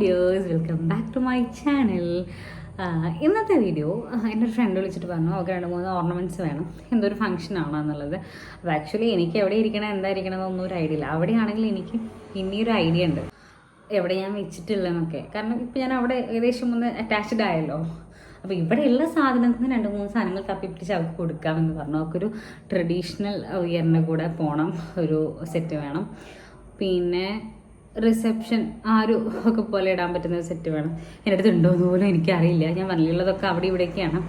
Dears welcome back to my channel ഇന്നത്തെ video എന്റെ ഒരു ഫ്രണ്ട് വിളിച്ചിട്ട് പറഞ്ഞു അവർക്ക് രണ്ട് മൂന്ന് ഓർണമെന്റ്സ് വേണം. എന്തോ ഒരു ഫംഗ്ഷൻ ആണോ എന്നുള്ളത്? അപ്പോൾ ആക്ച്വലി എനിക്ക് എവിടെ ഇരിക്കണം എന്താ ഇരിക്കണം എന്നൊന്നും ഒരു ഐഡിയ ഇല്ല. അവിടെയാണെങ്കിൽ എനിക്ക് ഇനിയൊരു ഐഡിയ ഉണ്ട്. എവിടെ ഞാൻ വെച്ചിട്ടില്ലെന്നൊക്കെ. കാരണം ഇപ്പോൾ ഞാൻ അവിടെ ഏകദേശം ഒന്ന് അറ്റാച്ച്ഡ് ആയല്ലോ. അപ്പോൾ ഇവിടെയുള്ള സാധനത്തിന് രണ്ട് മൂന്ന് സാധനങ്ങൾ തപ്പിപ്പിടിച്ച് അവർക്ക് കൊടുക്കാമെന്ന് പറഞ്ഞു. അവർക്കൊരു ട്രഡീഷണൽ ഉയറിന്റെ കൂടെ പോകണം ഒരു സെറ്റ് വേണം. പിന്നെ റിസപ്ഷൻ ആ ഒരു ഒക്കെ പോലെ ഇടാൻ പറ്റുന്ന ഒരു സെറ്റ് വേണം. എന്റെ അടുത്ത് ഉണ്ടോ എന്ന് പോലും എനിക്കറിയില്ല. ഞാൻ പറഞ്ഞുള്ളതൊക്കെ അവിടെ ഇവിടെയൊക്കെയാണ്.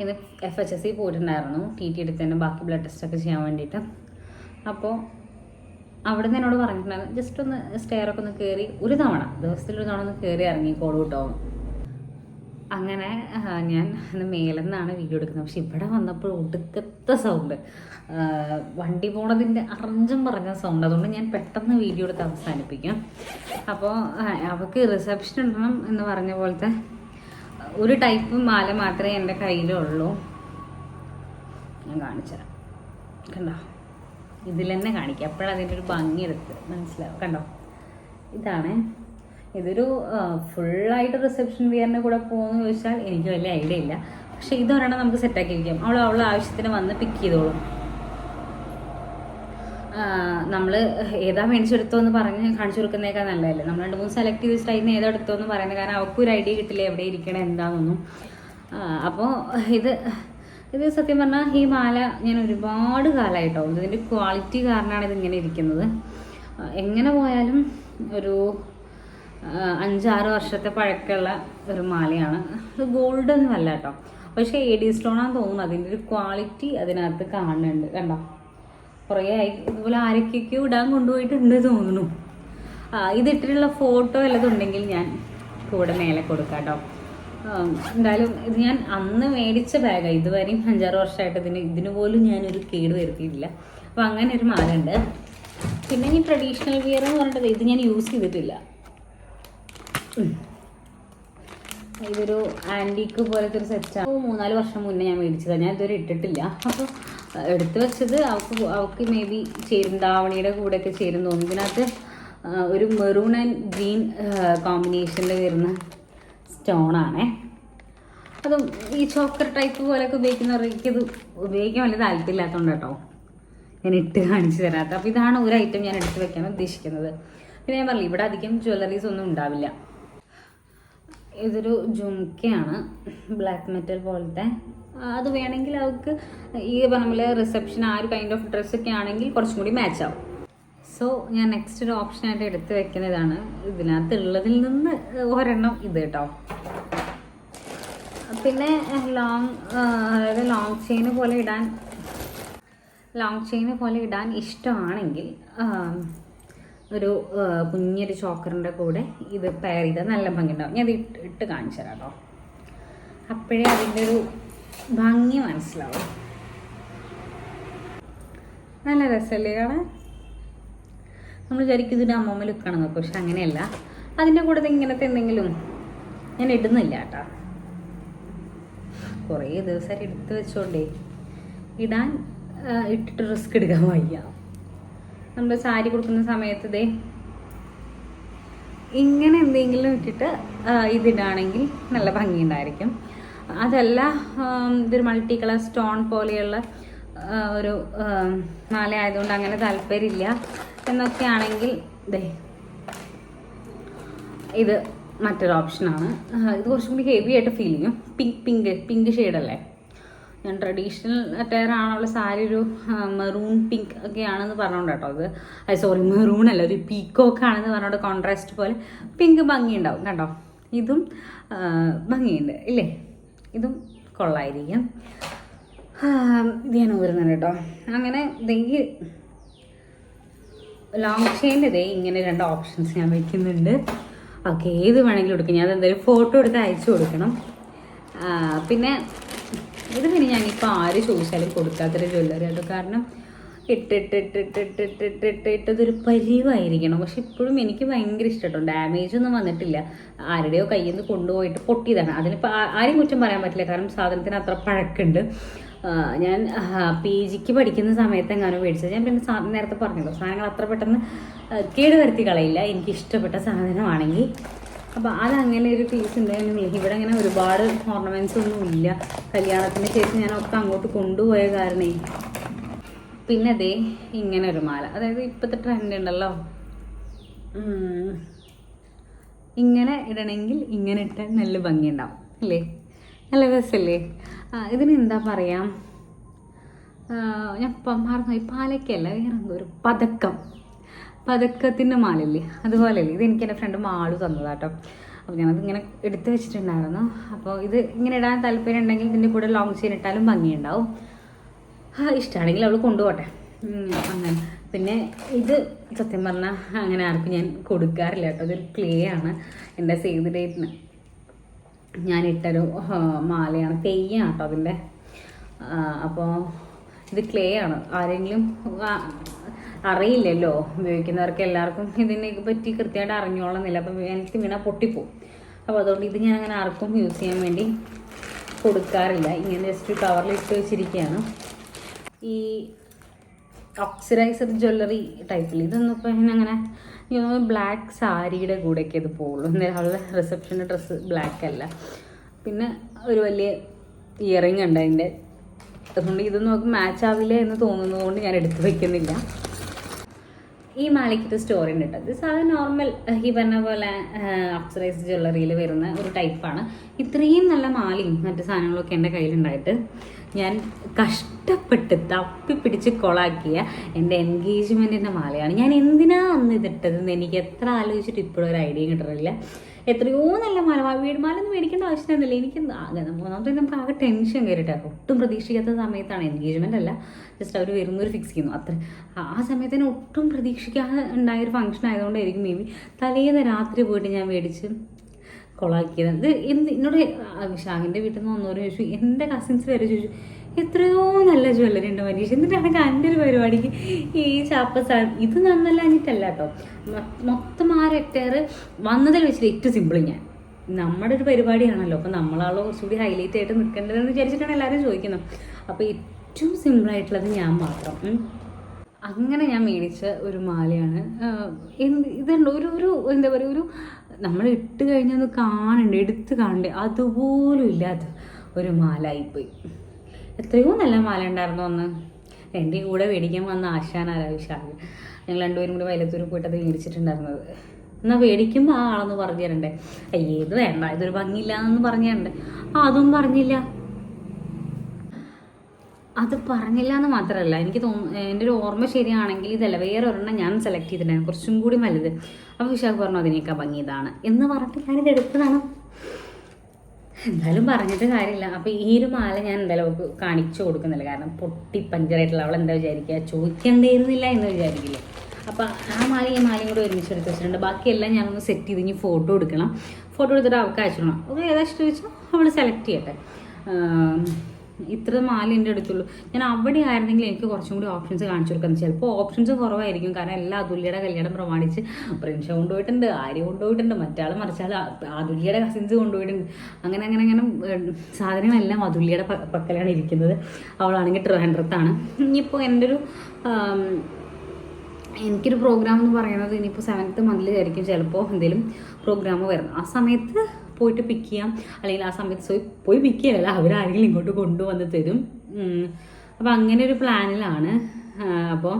ഇന്ന് എഫ് എച്ച് എസ് സി പോയിട്ടുണ്ടായിരുന്നു. ടി ടി എടുത്തതിന്റെ ബാക്കി ബ്ലഡ് ടെസ്റ്റ് ഒക്കെ ചെയ്യാൻ വേണ്ടിയിട്ട്. അപ്പോൾ അവിടെ നിന്ന് എന്നോട് പറഞ്ഞിട്ടുണ്ടായിരുന്നു ജസ്റ്റ് ഒന്ന് സ്റ്റെയറൊക്കെ ഒന്ന് കയറി ഒരു തവണ ദിവസത്തിൽ ഒരു തവണ ഒന്ന് കയറി ഇറങ്ങി കോൾ കേട്ടോ അങ്ങനെ ഞാൻ മേലെ മേലെന്നാണ് വീഡിയോ എടുക്കുന്നത്. പക്ഷെ ഇവിടെ വന്നപ്പോൾ ഒടുക്കത്തെ സൗണ്ട് വണ്ടി പോണതിന്റെ അറഞ്ചം പറഞ്ഞ സൗണ്ട് അതുകൊണ്ട് ഞാൻ പെട്ടെന്ന് വീഡിയോ എടുത്ത് അവസാനിപ്പിക്കാം. അപ്പോൾ അവൾക്ക് റിസപ്ഷൻ ഉണ്ടണം എന്ന് പറഞ്ഞ പോലത്തെ ഒരു ടൈപ്പ് മാല മാത്രമേ എന്റെ കയ്യിലുള്ളൂ. ഞാൻ കാണിച്ചുതരാം കണ്ടോ? ഇതിൽ തന്നെ കാണിക്കാം. അപ്പോഴതിന്റെ ഒരു ഭംഗി എടുത്ത് മനസ്സിലാവും. കണ്ടോ? ഇതാണ് ഇതൊരു ഫുള്ളായിട്ട് റിസപ്ഷൻ വിയറിന്റെ കൂടെ പോകുമെന്ന് ചോദിച്ചാൽ എനിക്ക് വലിയ ഐഡിയ ഇല്ല. പക്ഷെ ഇതൊരെണ്ണം നമുക്ക് സെറ്റാക്കി വയ്ക്കാം അവൾ അവളുടെ ആവശ്യത്തിന് വന്ന് പിക്ക് ചെയ്തോളും. നമ്മൾ ഏതാ മേടിച്ചെടുത്തോ എന്ന് പറഞ്ഞ് കാണിച്ചു കൊടുക്കുന്നേക്കാൾ നല്ലതല്ലേ? നമ്മൾ രണ്ട് മൂന്ന് സെലക്ട് ചെയ്ത് ടൈം ഏതാ എടുത്തോ എന്ന് പറയുന്നത്? കാരണം അവൾക്കും ഒരു ഐഡിയ കിട്ടില്ല? എവിടെ ഇരിക്കണം? എന്താണെന്നൊന്നും അപ്പോൾ ഇത് ഇത് സത്യം പറഞ്ഞാൽ ഈ മാല ഞാൻ ഒരുപാട് കാലമായിട്ടോ ഇതിന്റെ ക്വാളിറ്റി കാരണമാണ് ഇതിങ്ങനെ ഇരിക്കുന്നത്. എങ്ങനെ പോയാലും ഒരു അഞ്ചാറ് വർഷത്തെ പഴക്കമുള്ള ഒരു മാലയാണ്. ഇത് ഗോൾഡ് ഒന്നും അല്ല കേട്ടോ. പക്ഷേ എ ഡി സ്റ്റോണാന്ന് തോന്നുന്നു. അതിന്റെ ഒരു ക്വാളിറ്റി അതിനകത്ത് കാണുന്നുണ്ട്. കണ്ടോ? കുറേ ആയി. ഇതുപോലെ ആരൊക്കെയൊക്കെയോ ഇടാൻ കൊണ്ടുപോയിട്ടുണ്ട് തോന്നുന്നു. ഇതിട്ടിട്ടുള്ള ഫോട്ടോ വല്ലതുണ്ടെങ്കിൽ ഞാൻ കൂടെ മേലെ കൊടുക്കാം കേട്ടോ. എന്തായാലും ഇത് ഞാൻ അന്ന് മേടിച്ച ബാഗാണ് ഇതുവരെയും അഞ്ചാറ് വർഷമായിട്ട് ഇതിന് ഇതിന് പോലും ഞാനൊരു കേട് വരുത്തിയിട്ടില്ല. അപ്പോൾ അങ്ങനെ ഒരു മാല ഉണ്ട് പിന്നെ ഈ ട്രഡീഷണൽ വിയർ എന്ന് പറഞ്ഞിട്ട് ഇത് ഞാൻ യൂസ് ചെയ്തിട്ടില്ല. ഇതൊരു ആന്റീക്ക് പോലത്തെ ഒരു സെറ്റാണ് മൂന്നാൽ വർഷം മുന്നേ ഞാൻ മേടിച്ചതാണ് ഞാൻ ഇതുവരെ ഇട്ടിട്ടില്ല. അപ്പോൾ എടുത്തു വെച്ചത് അവൾക്ക് അവൾക്ക് മേ ബി ചേരും ദാവണിയുടെ കൂടെയൊക്കെ ചേരും തോന്നുന്നു. ഇതിനകത്ത് ഒരു മെറൂൺ ആൻഡ് ഗ്രീൻ കോമ്പിനേഷനിൽ വരുന്ന സ്റ്റോണാണേ അതും ഈ ചോക്കർ ടൈപ്പ് പോലെയൊക്കെ ഉപയോഗിക്കുന്നവർക്ക് ഇത് ഉപയോഗിക്കാൻ വലിയ താല്പര്യമില്ലാത്തതുകൊണ്ട് കേട്ടോ. ഞാൻ ഇട്ട് കാണിച്ചു തരാത്ത അപ്പോൾ ഇതാണ് ഒരു ഐറ്റം ഞാൻ എടുത്ത് വെക്കാൻ ഉദ്ദേശിക്കുന്നത്. പിന്നെ ഞാൻ പറഞ്ഞില്ല ഇവിടെ അധികം ജ്വല്ലറീസ് ഒന്നും ഉണ്ടാവില്ല. ഇതൊരു ജുംക്കയാണ് ബ്ലാക്ക് മെറ്റൽ പോലത്തെ. അത് വേണമെങ്കിൽ അവർക്ക് ഈ പറഞ്ഞ പോലെ റിസപ്ഷൻ ആ ഒരു കൈൻഡ് ഓഫ് ഡ്രസ്സൊക്കെ ആണെങ്കിൽ കുറച്ചും കൂടി മാച്ച് ആവും. സോ ഞാൻ നെക്സ്റ്റ് ഒരു ഓപ്ഷനായിട്ട് എടുത്ത് വെക്കുന്ന ഇതാണ് ഇതിനകത്തുള്ളതിൽ നിന്ന് ഒരെണ്ണം ഇത് കേട്ടോ. പിന്നെ ലോങ് അതായത് ലോങ് ചെയിന് പോലെ ഇടാൻ ലോങ് ചെയിന് പോലെ ഇടാൻ ഇഷ്ടമാണെങ്കിൽ ഒരു കുഞ്ഞൊരു ചോക്കറിന്റെ കൂടെ ഇത് പെയർ ചെയ്താൽ നല്ല ഭംഗി ഉണ്ടാവും ഞാൻ ഇത് ഇട്ട് കാണിച്ചു തരാം കേട്ടോ അപ്പോഴേ അതിന്റെ ഒരു ഭംഗി മനസ്സിലാവും. നല്ല രസമല്ലേ കാണാൻ? നമ്മൾ വിചാരിക്കും ഇതിന്റെ അമ്മമ്മ ലുക്കാണ് നോക്കും പക്ഷെ അങ്ങനെയല്ല. അതിന്റെ കൂടെ ഇങ്ങനത്തെ എന്തെങ്കിലും ഞാൻ ഇടുന്നില്ല കേട്ടോ കുറേ ദിവസമായിട്ട് എടുത്ത് വെച്ചോണ്ടേ. ഇടാൻ ഇട്ടിട്ട് റിസ്ക് എടുക്കാൻ വയ്യ. നമ്മൾ സാരി കൊടുക്കുന്ന സമയത്ത് ഇതേ ഇങ്ങനെ എന്തെങ്കിലും ഇട്ടിട്ട് ഇതിടാണെങ്കിൽ നല്ല ഭംഗിയുണ്ടായിരിക്കും. അതല്ല ഇതൊരു മൾട്ടി കളർ സ്റ്റോൺ പോലെയുള്ള ഒരു മാല ആയതുകൊണ്ട് അങ്ങനെ താല്പര്യമില്ല. എന്നൊക്കെ ആണെങ്കിൽ ദേ ഇത് മറ്റൊരു ഓപ്ഷനാണ് ഇത് കുറച്ചും കൂടി ഹെവി ആയിട്ട് ഫീൽ ചെയ്യും. പിങ്ക് പിങ്ക് പിങ്ക് ഷെയ്ഡല്ലേ ഞാൻ ട്രഡീഷണൽ അറ്റയർ ആണുള്ള സാരി ഒരു മെറൂൺ പിങ്ക് ഒക്കെ ആണെന്ന് പറഞ്ഞോണ്ട് കേട്ടോ അത്. സോറി മെറൂൺ അല്ല ഒരു പീക്കോക്ക് ആണെന്ന് പറഞ്ഞോണ്ട് കോൺട്രാസ്റ്റ് പോലെ. പിങ്ക് ഭംഗി ഉണ്ടാവും കണ്ടോ? ഇതും ഭംഗിയുണ്ട് ഇല്ലേ? ഇതും കൊള്ളായിരിക്കും. ഇത് ഞാൻ ഊരുന്നുണ്ട് കേട്ടോ. അങ്ങനെ ദേ ഈ ലോങ് ചെയിന്റെ ഇതേ ഇങ്ങനെ രണ്ട് ഓപ്ഷൻസ് ഞാൻ വെക്കുന്നുണ്ട്. ഓക്കെ ഏത് വേണമെങ്കിലും എടുക്കാം. ഞാൻ അതെന്തായാലും ഫോട്ടോ എടുത്ത് അയച്ചു കൊടുക്കണം. പിന്നെ ഇത് പിന്നെ ഞാനിപ്പോൾ ആര് ചോദിച്ചാലും കൊടുക്കാത്തൊരു ജ്വല്ലറി അത് കാരണം ഇട്ടിട്ടിട്ടിട്ടിട്ടിട്ടിട്ടിട്ട് ഇട്ടതൊരു പരിവായിരിക്കണം. പക്ഷെ ഇപ്പോഴും എനിക്ക് ഭയങ്കര ഇഷ്ടട്ടോ. ഡാമേജ് ഒന്നും വന്നിട്ടില്ല. ആരുടെയോ കയ്യിൽ നിന്ന് കൊണ്ടുപോയിട്ട് പൊട്ടിയതാണ്. അതിനിപ്പോൾ ആരെയും കുറ്റം പറയാൻ പറ്റില്ല. കാരണം സാധനത്തിന് അത്ര പഴക്കുണ്ട്. ഞാൻ പി ജിക്ക് പഠിക്കുന്ന സമയത്ത് എങ്ങാനും മേടിച്ചത്. ഞാൻ പിന്നെ നേരത്തെ പറഞ്ഞല്ലോ സാധനങ്ങൾ അത്ര പെട്ടെന്ന് കേടുവരുത്തി കളയില്ല. എനിക്ക് ഇഷ്ടപ്പെട്ട സാധനമാണെങ്കിൽ അപ്പോൾ അതങ്ങനെ ഒരു പീസ് ഉണ്ടായിരുന്നു. ഇവിടെ അങ്ങനെ ഒരുപാട് ഓർണമെന്റ്സ് ഒന്നും ഇല്ല. കല്യാണത്തിന് ശേഷം ഞാനൊക്കെ അങ്ങോട്ട് കൊണ്ടുപോയ കാരണേ. പിന്നെ അതേ ഇങ്ങനെ ഒരു മാല. അതായത് ഇപ്പോഴത്തെ ട്രെൻഡ് ഉണ്ടല്ലോ. ഇങ്ങനെ ഇടണമെങ്കിൽ ഇങ്ങനെ ഇട്ടാൽ നല്ല ഭംഗിയുണ്ടാവും. അല്ലേ? നല്ല രസല്ലേ? ആ ഇതിന് എന്താ പറയാം? ഞാൻ ഇപ്പം മറന്നു ഈ പാലയ്ക്കല്ല വേറെ ഒരു പതക്കം. പതക്കത്തിന്റെ മാലല്ലേ? അതുപോലെയല്ലേ. ഇത് എനിക്ക് എന്റെ ഫ്രണ്ട് മാളു തന്നതാട്ടോ. അപ്പോൾ ഞാനത് ഇങ്ങനെ എടുത്തു വെച്ചിട്ടുണ്ടായിരുന്നു. അപ്പോൾ ഇത് ഇങ്ങനെ ഇടാൻ താല്പര്യം ഉണ്ടെങ്കിൽ ഇതിന്റെ കൂടെ ലോങ് ചെയിൻ ഇട്ടാലും ഭംഗിയുണ്ടാവും. ഇഷ്ടമാണെങ്കിൽ അവൾ കൊണ്ടുപോട്ടെ. അങ്ങനെ. പിന്നെ ഇത് സത്യം പറഞ്ഞാൽ അങ്ങനെ ആർക്കും ഞാൻ കൊടുക്കാറില്ല കേട്ടോ. ഇതൊരു ക്ലേ ആണ് എന്റെ സേവ് ഡേറ്റിന് ഞാൻ ഇട്ടൊരു മാലയാണ്. തെയ്യാണ് കേട്ടോ അതിന്റെ അപ്പോൾ ഇത് ക്ലേ ആണ്. ആരെങ്കിലും അറിയില്ലല്ലോ. ഉപയോഗിക്കുന്നവർക്ക് എല്ലാവർക്കും ഇതിനെ പറ്റി കൃത്യമായിട്ട് അറിഞ്ഞോളന്നില്ല. അപ്പം എനിക്ക് വീണാൽ പൊട്ടിപ്പോവും. അപ്പോൾ അതുകൊണ്ട് ഇത് ഞാൻ അങ്ങനെ ആർക്കും യൂസ് ചെയ്യാൻ വേണ്ടി കൊടുക്കാറില്ല. ഇങ്ങനെ ജസ്റ്റ് കവറിൽ ഇട്ട് വെച്ചിരിക്കുകയാണ് ഈ ഓക്സിഡൈസർ ജ്വല്ലറി ടൈപ്പിൽ ഇതൊന്നും ഞാൻ അങ്ങനെ ബ്ലാക്ക് സാരിയുടെ കൂടെയൊക്കെ ഇത് പോകുള്ളൂ എന്തായാലും അവളുടെ റിസപ്ഷന്റെ ഡ്രസ്സ് ബ്ലാക്ക് അല്ല. പിന്നെ ഒരു വലിയ ഇയറിങ് ഉണ്ട് അതിന്റെ. അതുകൊണ്ട് ഇതൊന്നും നമുക്ക് മാച്ച് ആവില്ല എന്ന് തോന്നുന്നതുകൊണ്ട് ഞാൻ എടുത്ത് വയ്ക്കുന്നില്ല ഈ മാലയ്ക്കൊരു സ്റ്റോറി ഉണ്ട് കേട്ടോ. ഇത് സാധാരണ നോർമൽ ഈ പറഞ്ഞ പോലെ അപ്സറൈസ് ജ്വല്ലറിയിൽ വരുന്ന ഒരു ടൈപ്പാണ് ഇത്രയും നല്ല മാലയും മറ്റു സാധനങ്ങളൊക്കെ എന്റെ കയ്യിലുണ്ടായിട്ട്. ഞാൻ കഷ്ടപ്പെട്ട് തപ്പി പിടിച്ച് കൊളാക്കിയ എന്റെ എൻഗേജ്മെന്റിന്റെ മാലയാണ്. ഞാൻ എന്തിനാ അന്ന് ഇതിട്ടതെന്ന് എനിക്ക് എത്ര ആലോചിച്ചിട്ട് ഇപ്പോഴും ഒരു ഐഡിയ കിട്ടുന്നില്ല എത്രയോ നല്ല മാല വീട് മാലൊന്നും മേടിക്കേണ്ട ആവശ്യമില്ല എനിക്ക് ഒന്നാമത്തെ നമുക്ക് ആകെ ടെൻഷൻ കയറിയിട്ട്. ഒട്ടും പ്രതീക്ഷിക്കാത്ത സമയത്താണ് എൻഗേജ്മെന്റ് അല്ല. ജസ്റ്റ് അവർ വരുന്നൊരു ഫിക്സ് ചെയ്യുന്നു. അത്ര ആ സമയത്തിന് ഒട്ടും പ്രതീക്ഷിക്കാതെ ഉണ്ടായൊരു ഫംഗ്ഷൻ ആയതുകൊണ്ടായിരിക്കും മേ ബി തലേന്ന് രാത്രി പോയിട്ട് ഞാൻ മേടിച്ച് കൊളാക്കിയത്. ഇത് എന്ത് എന്നോട് ഷാഹിന്റെ വീട്ടിൽ നിന്ന് വന്നവർ ചോദിച്ചു എന്റെ കസിൻസ് വരെ ചോദിച്ചു എത്രയോ നല്ല ജ്വല്ലറി ഉണ്ട് മനീഷ്. എന്നിട്ടാണ് എന്റെ ഒരു പരിപാടിക്ക് ഈ ചാപ്പ സാധനം ഇത് നന്നല്ല എന്നിട്ടല്ല കേട്ടോ മൊത്തം ആ റെക്ടയർ വന്നതിൽ വെച്ചിട്ട് ഏറ്റവും സിമ്പിൾ ഞാൻ. നമ്മുടെ ഒരു പരിപാടിയാണല്ലോ അപ്പം നമ്മളാളോ കുറച്ചുകൂടി ഹൈലൈറ്റ് ആയിട്ട് നിൽക്കേണ്ടതെന്ന് വിചാരിച്ചിട്ടാണ് എല്ലാവരും ചോദിക്കുന്നത്. അപ്പോൾ ഏറ്റവും സിമ്പിളായിട്ടുള്ളത് ഞാൻ മാത്രം. അങ്ങനെ ഞാൻ മേടിച്ച ഒരു മാലയാണ് എന്ത് ഇതുണ്ട് ഒരു ഒരു എന്താ പറയുക ഒരു നമ്മൾ ഇട്ട് കഴിഞ്ഞൊന്ന് കാണണ്ടേ എടുത്ത് കാണണ്ടേ അതുപോലും ഇല്ലാത്ത ഒരു മാലായിപ്പോയി. എത്രയോ നല്ല മാല ഉണ്ടായിരുന്നു അന്ന്. എന്റെ കൂടെ മേടിക്കാൻ വന്ന ആശാനാരാ വിശാഖ് ഞങ്ങൾ രണ്ടുപേരും കൂടി വയലത്തൂർ പോയിട്ട് അത് മേടിച്ചിട്ടുണ്ടായിരുന്നത്. എന്നാൽ മേടിക്കുമ്പോൾ ആ ആളൊന്ന് പറഞ്ഞു തരണ്ടേ? അയ്യേ ഇത് വേണ്ട ഇതൊരു ഭംഗിയില്ല എന്ന് പറഞ്ഞു തരണ്ടേ? അതും പറഞ്ഞില്ല. അത് പറഞ്ഞില്ല എന്ന് മാത്രമല്ല എനിക്ക് തോന്നുന്നു എന്റെ ഒരു ഓർമ്മ ശരിയാണെങ്കിൽ ഇതല്ല. വേറെ ഒരെണ്ണം ഞാൻ സെലക്ട് ചെയ്തിട്ടുണ്ടായിരുന്നു. കുറച്ചും കൂടി വലുത്. അപ്പോൾ വിശാഖ് പറഞ്ഞു അതിനേക്കാൾ ഭംഗി ഇതാണ് എന്ന് പറഞ്ഞിട്ട് ഞാനിത് എടുത്തതാണ്. എന്തായാലും പറഞ്ഞിട്ട് കാര്യമില്ല. അപ്പോൾ ഈ ഒരു മാല ഞാൻ എന്തായാലും അവൾക്ക് കാണിച്ചു കൊടുക്കുന്നില്ല. കാരണം പൊട്ടി പഞ്ചറായിട്ടുള്ള അവൾ എന്താ വിചാരിക്കുക? ചോദിക്കേണ്ടിയിരുന്നില്ല എന്ന് വിചാരിക്കില്ലേ. അപ്പോൾ ആ മാല ഈ മാലയും കൂടെ ഒരുമിച്ച് എടുത്ത് വെച്ചിട്ടുണ്ട്. ബാക്കിയെല്ലാം ഞാനൊന്ന് സെറ്റ് ചെയ്ത് ഇനി ഫോട്ടോ എടുക്കണം. ഫോട്ടോ എടുത്തിട്ട് അവൾക്ക് അയച്ചിടണം ഓക്കെ ഏതാ ഇഷ്ടം വെച്ചാൽ അവൾ സെലക്ട് ചെയ്യട്ടെ. ഇത്ര മാല എന്റെ അടുത്തുള്ളൂ. ഞാൻ അവിടെ ആയിരുന്നെങ്കിൽ എനിക്ക് കുറച്ചും കൂടി ഓപ്ഷൻസ് കാണിച്ചു കൊടുക്കാം ചിലപ്പോൾ ഓപ്ഷൻസ് കുറവായിരിക്കും. കാരണം എല്ലാ അതുല്യയുടെ കല്യാണം പ്രമാണിച്ച് പ്രിൻഷ കൊണ്ടുപോയിട്ടുണ്ട് ആര്യ കൊണ്ടുപോയിട്ടുണ്ട് മറ്റാൾ മറിച്ചാൾ അതുല്യയുടെ കസിൻസ് കൊണ്ടുപോയിട്ടുണ്ട്. അങ്ങനെ അങ്ങനെ അങ്ങനെ സാധനങ്ങളെല്ലാം അതുല്യയുടെ പക്കലാണ് ഇരിക്കുന്നത്. അവളാണെങ്കിൽ ട്രിവാൻഡ്രത്താണ്. ഇനിയിപ്പോൾ എന്റെ ഒരു എനിക്കൊരു പ്രോഗ്രാം എന്ന് പറയുന്നത് ഇനിയിപ്പോൾ സെവൻത്ത് മന്തിലായിരിക്കും ചിലപ്പോൾ എന്തെങ്കിലും പ്രോഗ്രാം വരുന്നത് ആ സമയത്ത് പോയിട്ട് പിക്ക് ചെയ്യാം. അല്ലെങ്കിൽ ആ സമയത്ത് പോയി പിക്ക് ചെയ്യാനല്ല അവരാരെങ്കിലും ഇങ്ങോട്ട് കൊണ്ടുവന്ന് തരും. അപ്പോൾ അങ്ങനെ ഒരു പ്ലാനിലാണ് അപ്പോൾ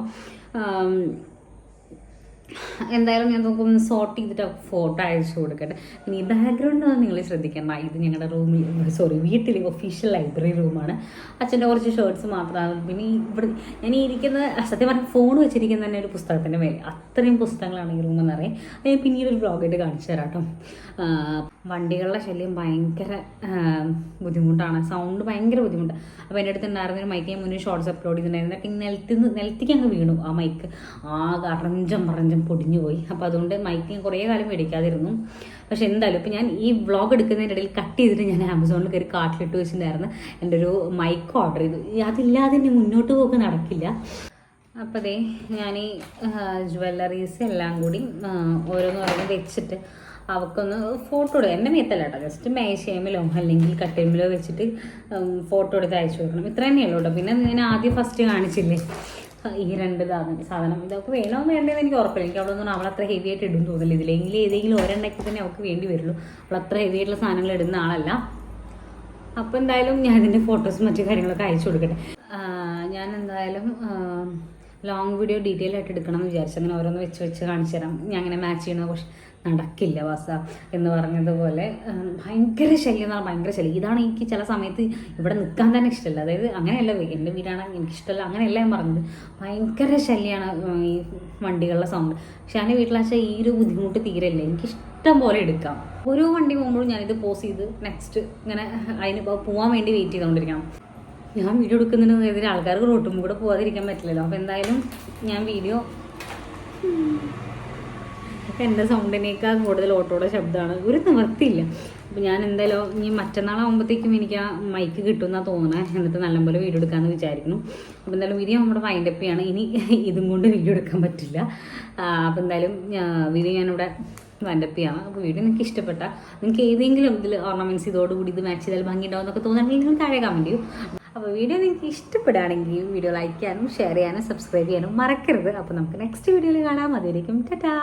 എന്തായാലും ഞാൻ നോക്കുമ്പോൾ സോർട്ട് ചെയ്തിട്ട് ഫോട്ടോ അയച്ചു കൊടുക്കട്ടെ. ഈ ബാക്ക്ഗ്രൗണ്ട് ഒന്നും നിങ്ങൾ ശ്രദ്ധിക്കേണ്ട ഇത് ഞങ്ങളുടെ റൂമിൽ സോറി വീട്ടിലെ ഒഫീഷ്യൽ ലൈബ്രറി റൂമാണ് അച്ഛന്റെ കുറച്ച് ഷർട്ട്സ് മാത്രമാണ്. പിന്നെ ഇവിടെ ഞാൻ ഇരിക്കുന്ന സത്യം പറഞ്ഞാൽ ഫോൺ വെച്ചിരിക്കുന്ന തന്നെ ഒരു പുസ്തകത്തിന്റെ മേലെ. അത്രയും പുസ്തകങ്ങളാണ് ഈ റൂമെന്ന് അറിയാം ഞാൻ പിന്നീട് ഒരു ബ്ലോഗായിട്ട് കാണിച്ചു തരാം കേട്ടോ. വണ്ടികളുടെ ശല്യം ഭയങ്കര ബുദ്ധിമുട്ടാണ്. സൗണ്ട് ഭയങ്കര ബുദ്ധിമുട്ടാണ് അപ്പോൾ എന്റെ അടുത്ത് ഉണ്ടായിരുന്ന ഒരു മൈക്ക് ഞാൻ മുന്നേ ഷോർട്സ് അപ്ലോഡ് ചെയ്തിട്ടുണ്ടായിരുന്നു. പിന്നെ നിലത്തിൽ നിന്ന് നിലത്തേക്ക് അങ്ങ് വീണു. ആ മൈക്ക് ആകെ അറഞ്ചം പറഞ്ചം പൊടിഞ്ഞു പോയി അപ്പോൾ അതുകൊണ്ട് മൈക്ക് ഞാൻ കുറേ കാലം മേടിക്കാതിരുന്നു. പക്ഷെ എന്തായാലും ഇപ്പം ഞാൻ ഈ വ്ളോഗ് എടുക്കുന്നതിന്റെ ഇടയിൽ കട്ട് ചെയ്തിട്ട് ഞാൻ ആമസോണിൽ കയറി കാട്ടിലിട്ട് വെച്ചിട്ടുണ്ടായിരുന്നു. എന്റെ ഒരു മൈക്ക് ഓർഡർ ചെയ്തു. അതില്ലാതെ ഇനി മുന്നോട്ട് പോക്ക് നടക്കില്ല. അപ്പോൾ ദേ ഞാൻ ഈ ജുവല്ലറീസ് എല്ലാം കൂടി ഓരോന്നോരോന്ന് ഓരോന്ന് ഓരോന്ന് വെച്ചിട്ട് അവൾക്കൊന്ന് ഫോട്ടോ എടുക്കുക എന്റെ മേത്തല്ല കേട്ടോ. ജസ്റ്റ് മേശേമിലോ അല്ലെങ്കിൽ കട്ടേമിലോ വെച്ചിട്ട് ഫോട്ടോ എടുത്ത് അയച്ചു കൊടുക്കണം. ഇത്ര തന്നെയുള്ളൂ കേട്ടോ. പിന്നെ ഞാൻ ആദ്യം ഫസ്റ്റ് കാണിച്ചില്ലേ? ഈ രണ്ട് സാധനം ഇതൊക്കെ വേണോ വേണ്ടതെന്ന് എനിക്ക് ഉറപ്പില്ല. എനിക്ക് അവിടെ നിന്ന് അവൾ അത്ര ഹെവി ആയിട്ട് ഇടും തോന്നില്ല ഇതിലെങ്കിലും ഏതെങ്കിലും ഒരെണ്ണയ്ക്ക് തന്നെ അവൾക്ക് വേണ്ടി വരുള്ളൂ. അവൾ അത്ര ഹെവി ആയിട്ടുള്ള സാധനങ്ങൾ ഇടുന്ന ആളല്ല. അപ്പോൾ എന്തായാലും ഞാൻ ഇതിന്റെ ഫോട്ടോസും മറ്റു കാര്യങ്ങളൊക്കെ അയച്ചു കൊടുക്കട്ടെ. ഞാൻ എന്തായാലും ലോങ് വീഡിയോ ഡീറ്റെയിൽ ആയിട്ട് എടുക്കണം എന്ന് വിചാരിച്ചു. അങ്ങനെ ഓരോന്ന് വെച്ച് വെച്ച് കാണിച്ചു തരാം. ഞാൻ അങ്ങനെ മാച്ച് ചെയ്യുന്നത് പക്ഷെ നടക്കില്ല വാസ എന്ന് പറഞ്ഞതുപോലെ. ഭയങ്കര ശല്യം എന്ന് ഭയങ്കര ശല്യം. ഇതാണ് എനിക്ക് ചില സമയത്ത് ഇവിടെ നിൽക്കാൻ തന്നെ ഇഷ്ടമല്ല. അതായത് അങ്ങനെയല്ല എന്റെ വീടാണ് എനിക്കിഷ്ടമല്ല അങ്ങനെയല്ല ഞാൻ പറഞ്ഞത്. ഭയങ്കര ശല്യമാണ് ഈ വണ്ടികളുടെ സൗണ്ട് പക്ഷെ ഞാൻ വീട്ടിലാച്ചാൽ ഈ ഒരു ബുദ്ധിമുട്ട് തീരല്ല എനിക്ക് ഇഷ്ടം പോലെ എടുക്കാം. ഓരോ വണ്ടി പോകുമ്പോഴും ഞാനിത് പോസ് ചെയ്ത് നെക്സ്റ്റ് ഇങ്ങനെ അതിന് പോകാൻ വേണ്ടി വെയിറ്റ് ചെയ്തുകൊണ്ടിരിക്കണം ഞാൻ വീഡിയോ എടുക്കുന്നതിന് എതിരെ ആൾക്കാർക്ക് റോട്ടും കൂടെ പോകാതിരിക്കാൻ പറ്റില്ലല്ലോ. അപ്പോൾ എന്തായാലും ഞാൻ വീഡിയോ എന്റെ സൗണ്ടിനേക്കാൾ കൂടുതൽ ഓട്ടോയുടെ ശബ്ദമാണ്. ഒരു നിവർത്തിയില്ല. അപ്പോൾ ഞാൻ എന്തായാലും ഇനി മറ്റന്നാളാകുമ്പോഴത്തേക്കും എനിക്ക് ആ മൈക്ക് കിട്ടുമെന്നാണ് തോന്നുന്നത് എന്നിട്ട് നല്ലപോലെ വീഡിയോ എടുക്കാമെന്ന് വിചാരിക്കുന്നു. അപ്പോൾ എന്തായാലും വീഡിയോ നമ്മുടെ വൈൻഡപ്പ് ചെയ്യാണ്. ഇനി ഇതും കൊണ്ട് വീഡിയോ എടുക്കാൻ പറ്റില്ല. അപ്പോൾ എന്തായാലും വീഡിയോ ഞാനിവിടെ വൈൻഡപ്പ് ചെയ്യാണ്. അപ്പോൾ വീഡിയോ നിങ്ങൾക്ക് ഇഷ്ടപ്പെട്ട നിങ്ങൾക്ക് ഏതെങ്കിലും ഇതിൽ ഓർണമെന്റ്സ് ഇതോടുകൂടി ഇത് മാച്ച് ചെയ്താൽ ഭംഗി ഉണ്ടാവും എന്നൊക്കെ തോന്നുന്നുണ്ടെങ്കിൽ നിങ്ങൾ താഴെ കമന്റ് ചെയ്യും. അപ്പോൾ വീഡിയോ നിങ്ങൾക്ക് ഇഷ്ടപ്പെടുകയാണെങ്കിൽ വീഡിയോ ലൈക്ക് ചെയ്യാനും ഷെയർ ചെയ്യാനും സബ്സ്ക്രൈബ് ചെയ്യാനും മറക്കരുത്. അപ്പോൾ നമുക്ക് നെക്സ്റ്റ് വീഡിയോയിൽ കാണാം. അതിലേക്കും ടാറ്റാ.